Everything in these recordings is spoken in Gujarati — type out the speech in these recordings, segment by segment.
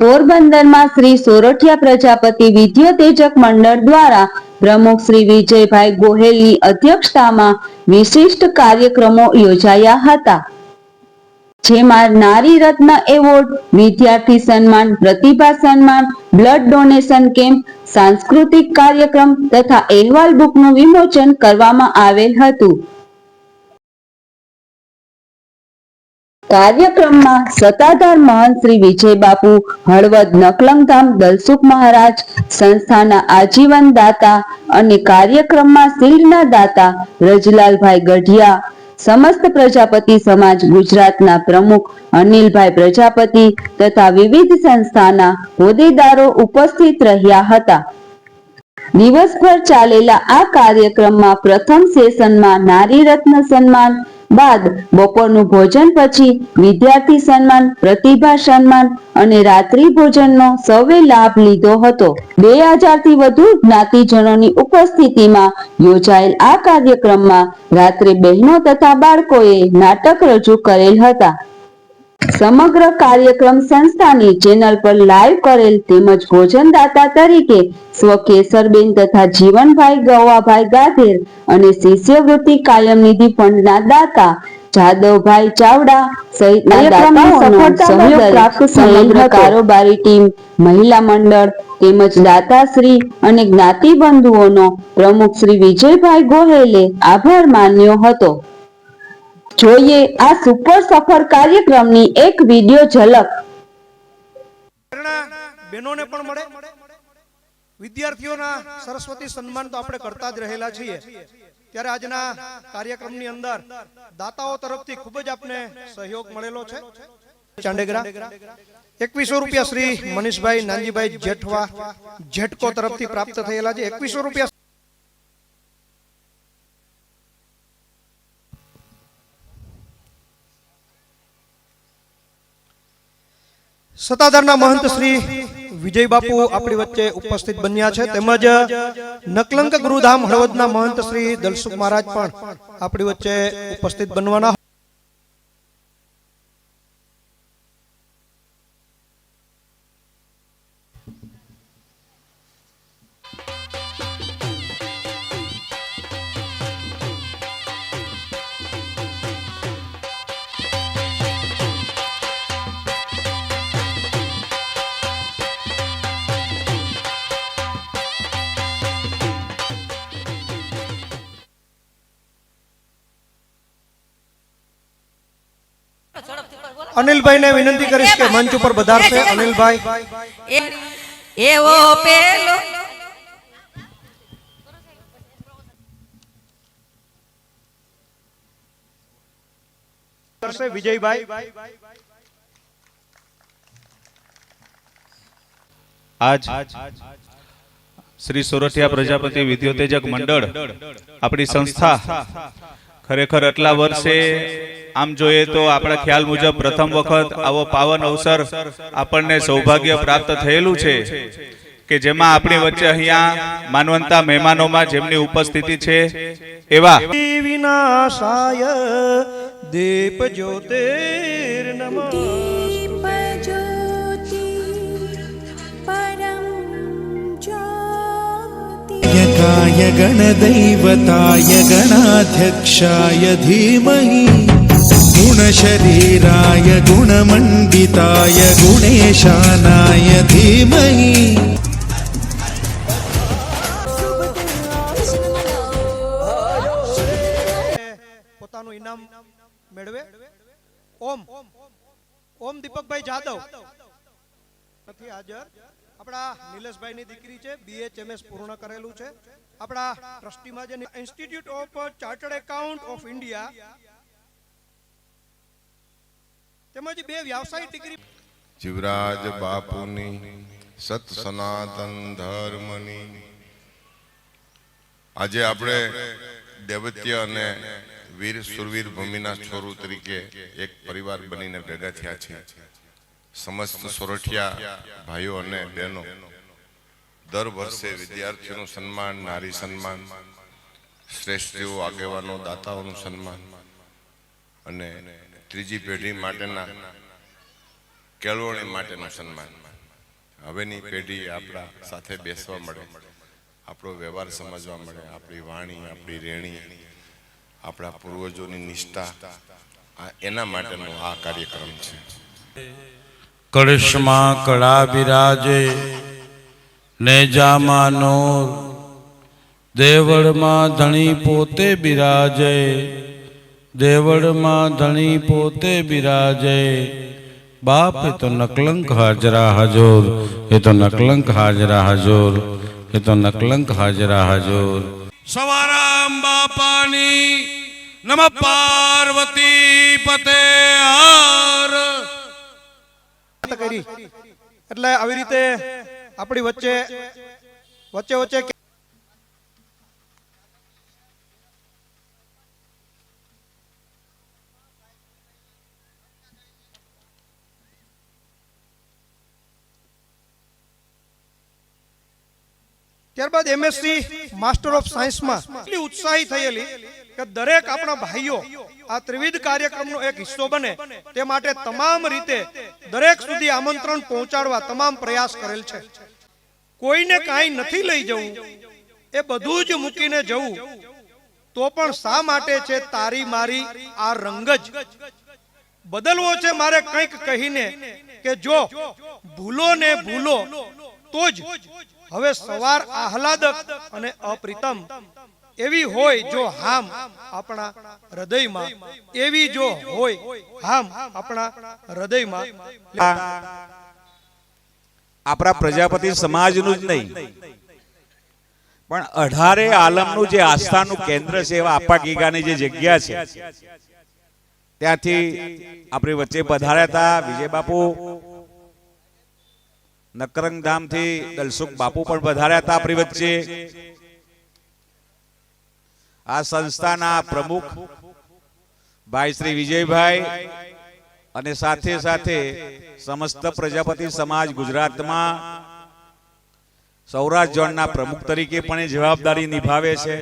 પોરબંદરમાં શ્રી સોરઠિયા પ્રજાપતિ વિદ્યોતેજક મંડળ દ્વારા પ્રમુખ શ્રી વિજયભાઈ ગોહેલની અધ્યક્ષતામાં વિશિષ્ટ કાર્યક્રમો યોજાયા હતા. જેમાં નારી રત્ન એવોર્ડ, વિદ્યાર્થી સન્માન, પ્રતિભા સન્માન, બ્લડ ડોનેશન કેમ્પ, સાંસ્કૃતિક કાર્યક્રમ તથા અહેવાલ બુકનું વિમોચન કરવામાં આવેલ હતું. કાર્યક્રમમાં સત્તાધાર મહંત શ્રી વિજય બાપુ હળવદ નકલમધામ દલસુખ મહારાજ, સંસ્થાના આજીવન દાતા અને કાર્યક્રમમાં શિલ્ડના દાતા રજલાલભાઈ ગઢિયા, સમસ્ત પ્રજાપતિ સમાજ ગુજરાતના પ્રમુખ અનિલભાઈ પ્રજાપતિ તથા વિવિધ સંસ્થાના હોદ્દેદારો ઉપસ્થિત રહ્યા હતા. દિવસભર ચાલેલા આ કાર્યક્રમમાં પ્રથમ સેશનમાં નારી રત્ન સન્માન બાદ બપોરનું ભોજન પછી વિદ્યાર્થી સન્માન, પ્રતિભા સન્માન અને રાત્રિ ભોજનનો સૌએ લાભ લીધો હતો. બે હજારથી વધુ જ્ઞાતિજનોની ઉપસ્થિતિમાં યોજાયેલ આ કાર્યક્રમમાં રાત્રે બહેનો તથા બાળકોએ નાટક રજૂ કરેલ હતા. સમગ્ર કાર્યક્રમ સંસ્થાની ચેનલ પર લાઈવ કરેલ તેમજ ભોજનદાતા તરીકે સ્વ કેસરબેન તથા જીવનભાઈ ગવાભાઈ ગાધેર અને શિષ્યવૃત્તિ કાયમ નિધિ ફંડના દાતા જાદવભાઈ ચાવડા સહિત સમગ્ર કારોબારી ટીમ મહિલા મંડળ તેમજ દાતાશ્રી અને જ્ઞાતિ બંધુઓનો પ્રમુખ શ્રી વિજયભાઈ ગોહેલે આભાર માન્યો હતો. જોઈએ આ સુપર સફળ કાર્યક્રમની એક વિડિયો ઝલક. બહેનોને પણ મળે. વિદ્યાર્થીઓના સરસ્વતી સન્માન તો આપણે કરતા જ રહેલા છીએ. ત્યારે આજના કાર્યક્રમની અંદર દાતાઓ તરફથી ખૂબ જ આપને સહયોગ મળેલો છે. ચાંડેગરા. એકવીસો રૂપિયા શ્રી મનીષભાઈ નાનજીભાઈ જેઠવા જેઠકો તરફથી પ્રાપ્ત થયેલા છે. એકવીસો રૂપિયા સત્તાધારના મહંત શ્રી વિજય બાપુ આપણી વચ્ચે ઉપસ્થિત બન્યા છે. તેમજ નકલંક ગુરુધામ હળવદના મહંત શ્રી દલસુખ મહારાજ પણ આપણી વચ્ચે ઉપસ્થિત બનવાના અનિલભાઈને વિનંતી કરીશ કે મંચ ઉપર વધારશે અનિલભાઈ. એવો પેલો કરશે વિજયભાઈ. આજ શ્રી સોરઠિયા પ્રજાપતિ વિદ્યોતેજક મંડળ આપણી સંસ્થા ખરેખર આટલા વર્ષે, આમ જોઈએ તો આપણા ખ્યાલ મુજબ પ્રથમ વખત આવો પાવન અવસર આપણને સૌભાગ્ય પ્રાપ્ત થયેલું છે કે જેમાં આપણી વચ્ચે અહીંયા માનવંતા મહેમાનોમાં જેમની ઉપસ્થિતિ છે, એવા. વિનાશાય, દીપ જ્યોતિર यकाय गणदैवताय गणाध्यक्षाय धीमहि गुणशरीराय गुणमण्डिताय गुणेशानाय धीमहि પોતાનું ઇનામ મેળવે ઓમ ઓમ દીપકભાઈ જાદવ નથી હાજર આપણા નિલેશભાઈની દીકરી છે બીએચએમએસ પૂર્ણ કરેલું છે આપણા ટ્રસ્ટીમાં જે institute of chartered account of India તેમજ બે વ્યવસાયિક ડિગ્રી જીવરાજ બાપુની સત સનાતન ધર્મની. આજે આપણે દેવત્ય અને વીર સુરવીર ભૂમિના છોરું તરીકે એક પરિવાર બનીને ભેગા થયા છે સમસ્ત સોરઠિયા ભાઈઓ અને બહેનો. દર વર્ષે વિદ્યાર્થીઓનું સન્માન, નારી સન્માન, શ્રેષ્ઠીઓ આગેવાનો, દાતાઓનું સન્માન. અને ત્રીજી પેઢી માટેના, કેળવણી માટેનું સન્માન. હવેની પેઢી આપણા સાથે બેસવા મળે. આપણો વ્યવહાર સમજવા મળે. આપણી વાણી, આપણી રેણી, આપણા પૂર્વજોની નિષ્ઠા, આ એના માટેનો આ કાર્યક્રમ છે. કળશમાં કળા બિરાજે નેજામાં નોર દેવળમાં ધણી પોતે બિરાજે, દેવળમાં ધણી પોતે બિરાજે. બાપ, એ તો નકલંક હાજરા હાજોર, એ તો નકલંક હાજરા હાજોર, એ તો નકલંક હાજરા હજુર. સવારામ બાપાની નમ પાર્વતી પતે હાર કરી. એટલે આવી રીતે આપણી વચ્ચે વચ્ચે વચ્ચે ત્યારબાદ એમએસસી માસ્ટર ઓફ સાયન્સમાં એટલી ઉત્સાહી થયેલી કે દરેક આપણા ભાઈઓ આ ત્રિવિધ કાર્યક્રમનો એક હિસ્સો બને તે માટે તમામ રીતે દરેક સુધી આમંત્રણ પહોંચાડવા તમામ પ્રયાસ કરેલ છે. કોઈને કાંઈ નથી લઈ જવું. એ બધું જ મૂકીને જવું. તો પણ શા માટે છે તારી મારી આ રંગ જ બદલવો છે મારે કંઈક કહીને કે જો ભૂલો ને ભૂલો તો જ હવે સવાર આહલાદક અને અપ્રિતમ. એવી હોય જો હામ આપણા હૃદયમાં. એવી જો હોય હામ આપણા હૃદયમાં. આપણા પ્રજાપતિ સમાજનું જ નહીં. પણ અઢારે આલમનું જે આસ્થાનું કેન્દ્ર છે એવા આપા ગીગાની જે જગ્યા છે. ત્યાંથી આપણી વચ્ચે પધાર્યા હતા વિજય બાપુ. નકરંગ ધામથી દલસુખ બાપુ પણ પધાર્યા હતા આપણી વચ્ચે. આ સંસ્થાના પ્રમુખ ભાઈ શ્રી વિજયભાઈ અને સાથે સાથે સમસ્ત પ્રજાપતિ સમાજ ગુજરાતમાં સૌરાષ્ટ્ર ઝોનના પ્રમુખ તરીકે પણ એ જવાબદારી નિભાવે છે.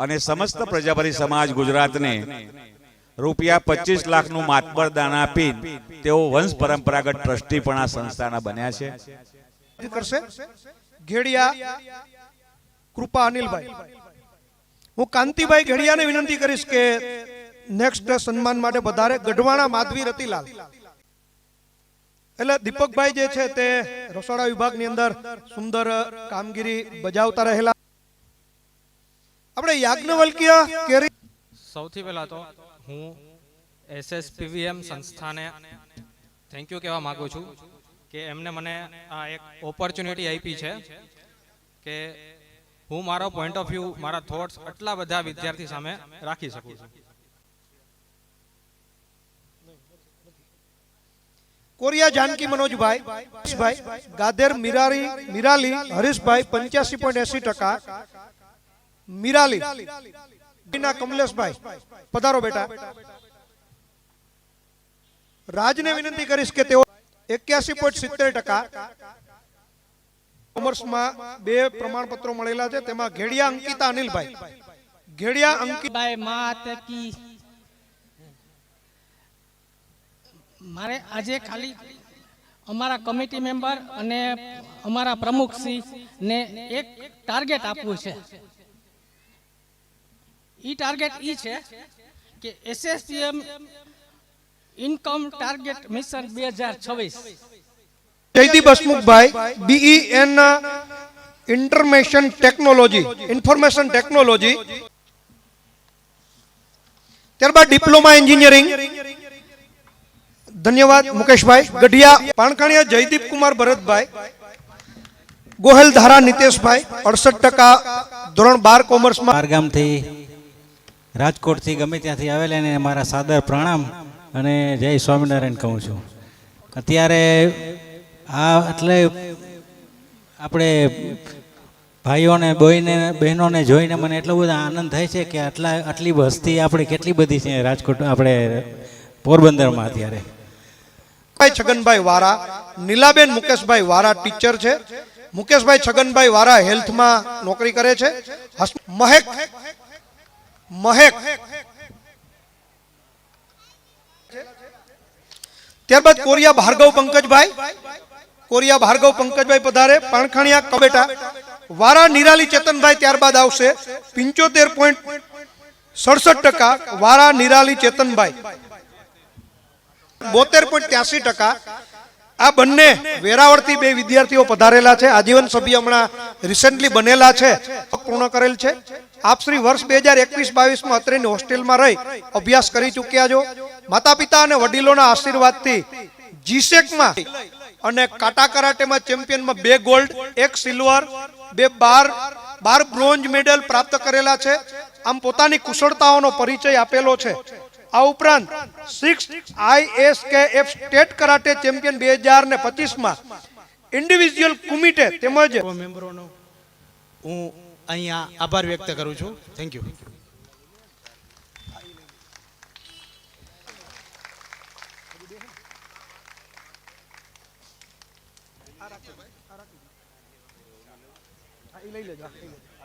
અને સમસ્ત પ્રજાપતિ સમાજ ગુજરાતને રૂપિયા પચીસ લાખનું માતબર દાન આપી તેઓ વંશ પરંપરાગત ટ્રસ્ટી પણ આ સંસ્થાના બન્યા છે. કરશે? ઘેડિયા? કૃપા અનિલભાઈ. હું કાંતિભાઈ ઘેડિયાને વિનંતી કરીશ કે નેક્સ્ટ સન્માન માટે વધારે ગઢવાણા માધવી રતિલાલ. એટલે દીપકભાઈ જે છે તે રસોડા વિભાગની અંદર સુંદર કામગીરી બજાવતા રહેલા. આપણે યાજ્ઞવલ્ક્ય કેરી સૌથી પહેલા તો હું એસએસપીવીએમ સંસ્થાને થેન્ક યુ કહેવા માગું છું કે એમને મને આ એક ઓપોર્ચ્યુનિટી આપી છે કે હું મારો પોઈન્ટ ઓફ વ્યૂ મારા થોટ્સ આટલા બધા વિદ્યાર્થી સામે રાખી શકું છું. કોરિયા જાનકી મનોજભાઈ, હરીશભાઈ ગાધેર મિરારી, મિરાલી, હરીશભાઈ, પંચ્યાસી પોઈન્ટ એસી ટકા. મિરાલી કમલેશભાઈ, પધારો બેટા. રાજને વિનંતી કરીશ કે તેઓ એક્યાસી પોઈન્ટ સિત્તેર ટકા કોમર્સમાં બે પ્રમાણપત્રો મળેલા છે. તેમાં ઘેડિયા અંકિતા અનિલભાઈ. ઘેડિયા અંકિતભાઈ માત કી મારે આજે ખાલી અમારા કમિટી મેમ્બર અને અમારા પ્રમુખશ્રી ને એક ટાર્ગેટ આપવું છે. ઈ ટાર્ગેટ ઈ છે કે એસએસટીએમ ઇન્કમ ટાર્ગેટ મિશન બે હજાર છવ્વીસ. Jaydeep Hasmukhbhai B E in information technology information technology ત્યારબાદ ડિપ્લોમા એન્જિનિયરિંગ ધન્યવાદ, મુકેશભાઈ. ગઢિયા, પાણકાણિયા, જયદીપ કુમાર, ભરતભાઈ. ગોહેલ ધારા નિતેશભાઈ, અડસઠ ટકા ધોરણ બાર કોમર્સમાં. બારગામથી રાજકોટથી ગમે ત્યાંથી આવેલા ને મારા સાદર પ્રણામ અને જય સ્વામિનારાયણ કહું છું. અત્યારે આ એટલે આપણે ભાઈઓને, બોઈને, બહેનોને જોઈને મને એટલો બધો આનંદ થાય છે કે આટલા, આટલી વસ્તી આપણે કેટલી બધી છે રાજકોટ, આપણે પોરબંદરમાં અત્યારે. ભાઈ છગનભાઈ વારા, નીલાબેન મુકેશભાઈ વારા ટીચર છે. મુકેશભાઈ છગનભાઈ વારા હેલ્થમાં નોકરી કરે છે. મહેક મહેક. ત્યારબાદ કોરિયા ભાર્ગવ પંકજભાઈ, કોરિયા ભાર્ગવ પંકજભાઈ પધારે. પાણખાણિયા કબેટા. વારા નિરાલી ચેતનભાઈ ત્યારબાદ આવશે. પિંચોતેર પોઈન્ટ સડસઠ ટકા વારા નિરાલી ચેતનભાઈ. બોતેર પોઈન્ટ ત્યાસી ટકા. આ બંને વેરાવળથી બે વિદ્યાર્થીઓ પધારેલા છે. આજીવન સભ્ય હમણાં રિસેન્ટલી બનેલા છે. પૂર્ણ કરેલ છે. આપ શ્રી વર્ષ બે હજાર એકવીસ બાવીસમાં અત્રેની હોસ્ટેલમાં રહી અભ્યાસ કરી ચૂક્યા છો. માતા પિતા અને વડીલોના આશીર્વાદથી જીસેકમાં અને કાટા કરાટેમાં ચેમ્પિયનમાં બે ગોલ્ડ, એક સિલ્વર, બે બાર બાર બ્રોન્ઝ મેડલ પ્રાપ્ત કરેલા છે. આમ પોતાની કુશળતાઓનો પરિચય આપેલો છે. આ ઉપરાંત six I S K F state karate champion બે હજાર ને પચીસમાં ઇન્ડિવિજ્યુઅલ કુમિટે તેમજ મેમ્બરોનો હું અહીંયા આભાર વ્યક્ત કરું છું. થેન્ક યુ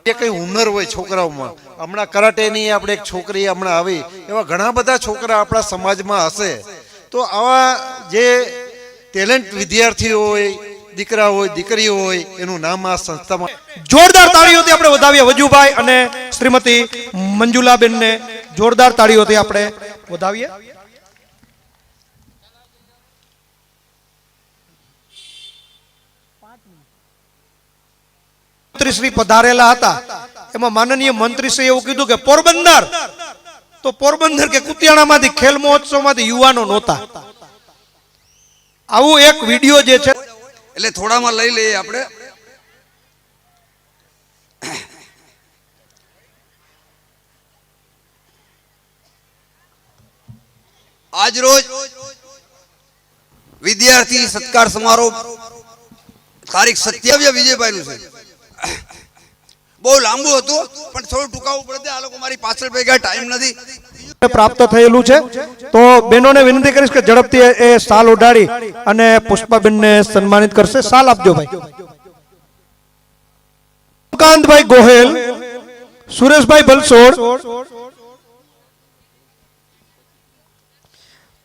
જે કઈ હુનર હોય છોકરાઓમાં. હમણાં કરાટેની આપણે એક છોકરી હમણાં આવી. એવા ઘણા બધા છોકરા આપણા સમાજમાં હશે. તો આવા જે ટેલેન્ટ વિદ્યાર્થીઓ હોય, દીકરા હોય, દીકરીઓ હોય, એનું નામ આ સંસ્થામાં જોરદાર તાળીઓથી આપણે વધાવીએ વજુભાઈ અને શ્રીમતી મંજુલાબેનને જોરદાર તાળીઓથી આપણે વધાવીએ. મંત્રીશ્રી પધારેલા હતા. એમાં માનનીય મંત્રીશ્રી એવું કીધું કે પોરબંદર. તો પોરબંદર કે કુતિયાણામાંથી ખેલ મહોત્સવમાંથી યુવાનો નહોતા. આવું એક વીડિયો જે છે એટલે થોડામાં લઈ લઈએ આપણે. આજ રોજ વિદ્યાર્થી સત્કાર સમારોહ તારીખ સત્યાવીસ વિજયભાઈ નું છે. બહુ લાંબુ હતું, પણ થોડું ટૂંકાવું પડે આ લોકો મારી પાછળ ભેગા ટાઈમ નથી. પ્રાપ્ત થયેલું છે. તો બહેનોને વિનંતી કરીશ કે ઝડપથી એ સાલ ઉડાડી અને પુષ્પાબેનને સન્માનિત કરશે. સાલ આપજો ભાઈ. કાંતભાઈ ગોહેલ, સુરેશભાઈ ભલસોડ,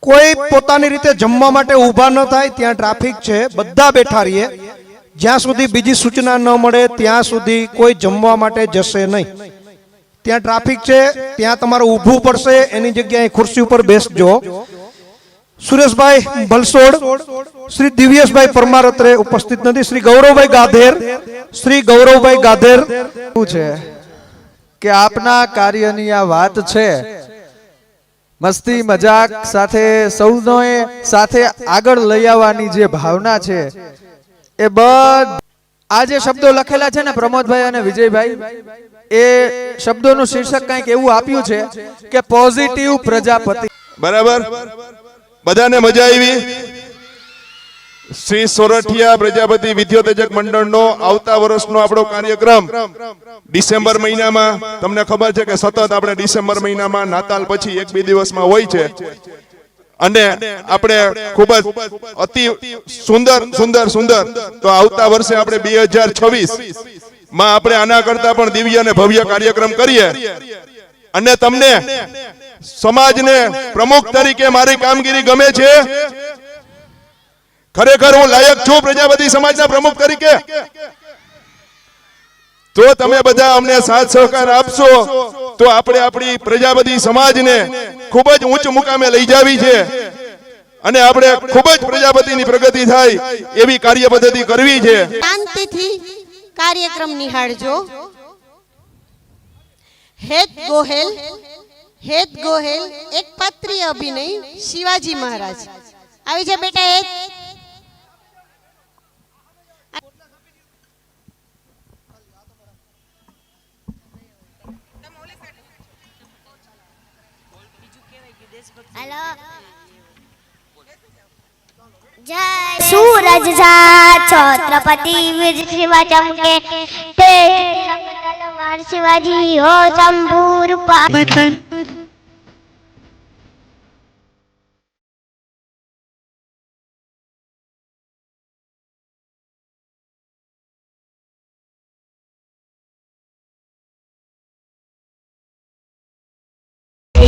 કોઈ પોતાની રીતે જમવા માટે ઊભા ન થાય, ત્યાં ટ્રાફિક છે. બધા બેઠા રહીએ. જ્યાં સુધી બીજી સૂચના ન મળે, ત્યાં સુધી કોઈ જમવા માટે જશે નહીં. ત્યાં ટ્રાફિક છે, ત્યાં તમારે ઊભું પડશે, એની જગ્યાએ ખુરશી ઉપર બેસજો. સુરેશભાઈ ભલસોડ, શ્રી દિવ્યેશભાઈ પરમાર અત્રે ઉપસ્થિત નથી. શ્રી ગૌરવભાઈ ગાધેર, શ્રી ગૌરવભાઈ ગાધેર. શું છે? કે આપના કાર્યની આ વાત છે. મસ્તી, મજાક સાથે, સૌનો સાથે આગળ લઈ આવવાની જે ભાવના છે એ આ જે શબ્દો લખેલા છે ને પ્રમોદભાઈ અને વિજયભાઈ, એ શબ્દોનું શીર્ષક કંઈક એવું આપ્યું છે કે પોઝિટિવ પ્રજાપતિ. બરાબર? બધાને મજા આવી? શ્રી સોરઠિયા પ્રજાપતિ વિદ્યોતેજક મંડળનો આવતા વર્ષનો આપણો કાર્યક્રમ ડિસેમ્બર મહિનામાં. તમને ખબર છે કે સતત આપણે ડિસેમ્બર મહિનામાં નાતાલ પછી એક બે દિવસમાં હોય છે. અને આપણે ખૂબ જ અતિ સુંદર સુંદર સુંદર. તો આવતા વર્ષે આપણે બે હજાર છવ્વીસમાં આપણે આના કરતા પણ દિવ્ય અને ભવ્ય કાર્યક્રમ કરીએ. અને તમને સમાજને પ્રમુખ તરીકે મારી કામગીરી ગમે છે? ખરેખર હું લાયક છું પ્રજાપતિ સમાજના પ્રમુખ તરીકે. તો તમે બધા અમને સાથ સહકાર આપશો, તો આપણે આપણી પ્રજાપતિ સમાજને ખૂબ જ ઉચ્ચ મુકામે લઈ જાવી છે. અને આપણે ખૂબ જ પ્રજાપતિની પ્રગતિ થાય એવી કાર્ય પદ્ધતિ કરવી છે. શાંતિથી કાર્યક્રમ નિહાળજો. હેત ગોહેલ હેત ગોહેલ, એક પત્રી અભિનય શિવાજી મહારાજ. આવી જા બેટા હેત હલો. જય સૂરજ જા છત્રપતિ વીર શિવા ચમકે તે સમતલ શિવાજી હો શંભૂર પા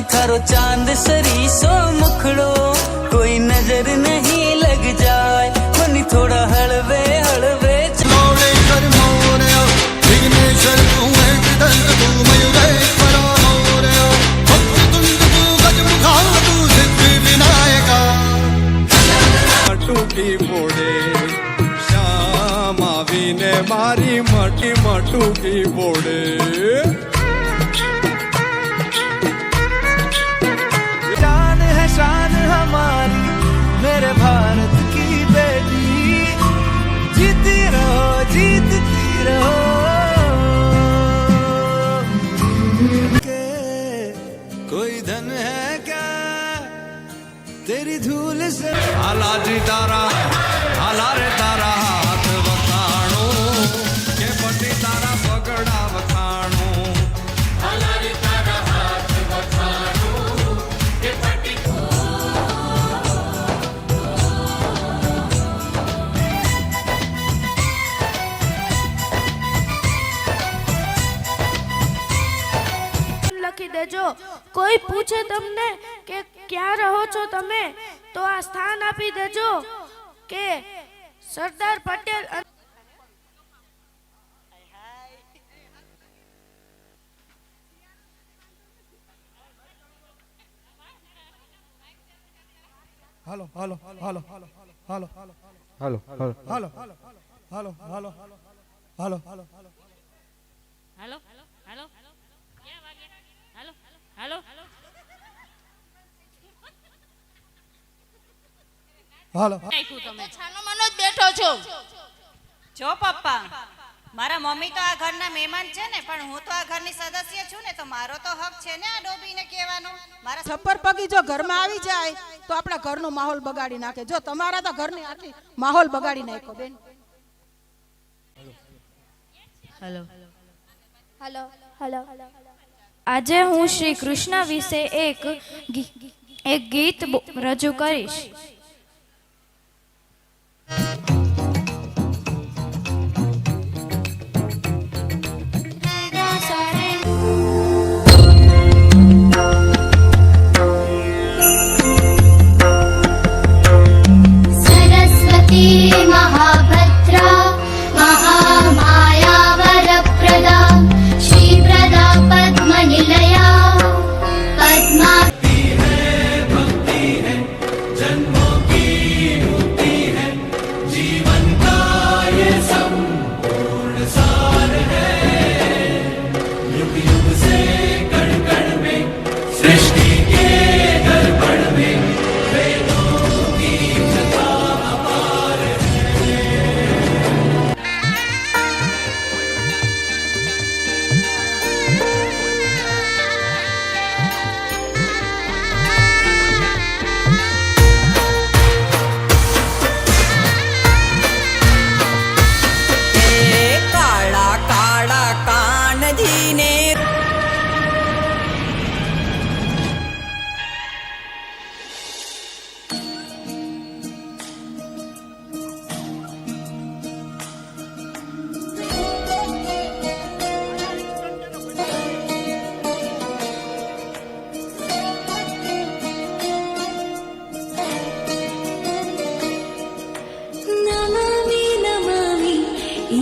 ની થારો ચાંદ સરીસો મુખડો કોઈ નજર નહીં લગ જાય મને થોડા હળવે હળવે છોડે કર મોરે વિઘ્નેશ્વર તું એક દંત તું મયુરે પરાનો રે ભક્ત તુંડ તું ગજ મુખાલ તું સિદ્ધિ વિનાયકા મારી મટી મટુકી બોડે કોઈ પૂછે તમને કે ક્યાં રહો છો તમે તો આ સ્થાન આપી દેજો કે સરદાર પટેલ અન- હાલો હાલો હાલો હાલો હાલો હાલો હાલો હાલો હાલો હાલો હાલો હાલો હાલો હાલો હાલો ક્યાં વાગ્યા હાલો હાલો હાલો. છાનો મનો જ બેઠો છો. જો પપ્પા મારા મમ્મી તો આ ઘરના મહેમાન છે ને પણ હું તો આ ઘરની સદસ્ય છું ને તો મારો તો હક છે ને આ ડોબીને કહેવાનો. મારા છપ્પર પગી જો ઘરમાં આવી જાય તો આપણા ઘરનો માહોલ બગાડી નાખે. જો તમારા તો ઘરની આખી માહોલ બગાડી નાખો બેન. હલો. Hello hello. આજે હું શ્રી કૃષ્ણ વિશે એક એક ગીત રજૂ કરીશ. you.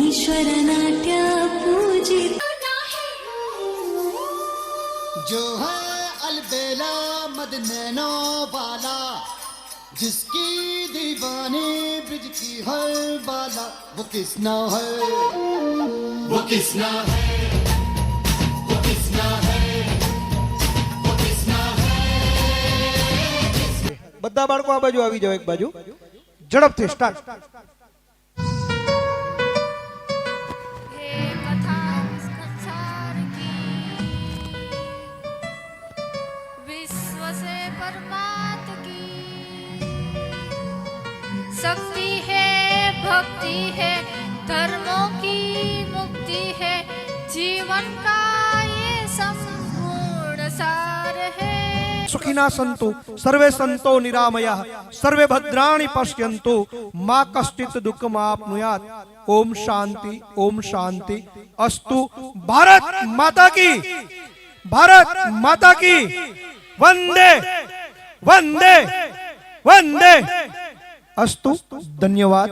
ईश्वरनाट्य पूजित जो है अलबेला मद नैनो वाला जिसकी दीवानी ब्रिज की हर बाला वो किसना है वो किसना है वो किसना है वो किसना બધા બાળકો આ બાજુ આવી જાઓ એક બાજુ ઝડપથી સ્ટાર્ટ शक्ति है भक्ति है धर्मों की मुक्ति है जीवन का ये संपूर्ण सार है। सुखिना संतु सर्वे संतो निरामया सर्वे भद्राणि पश्यंतु मा कश्चित दुख मापनुयात ओम शांति ओम शांति। अस्तु भारत माता की। भारत माता की। वंदे वंदे वंदे, वंदे। અસ્તુ ધન્યવાદ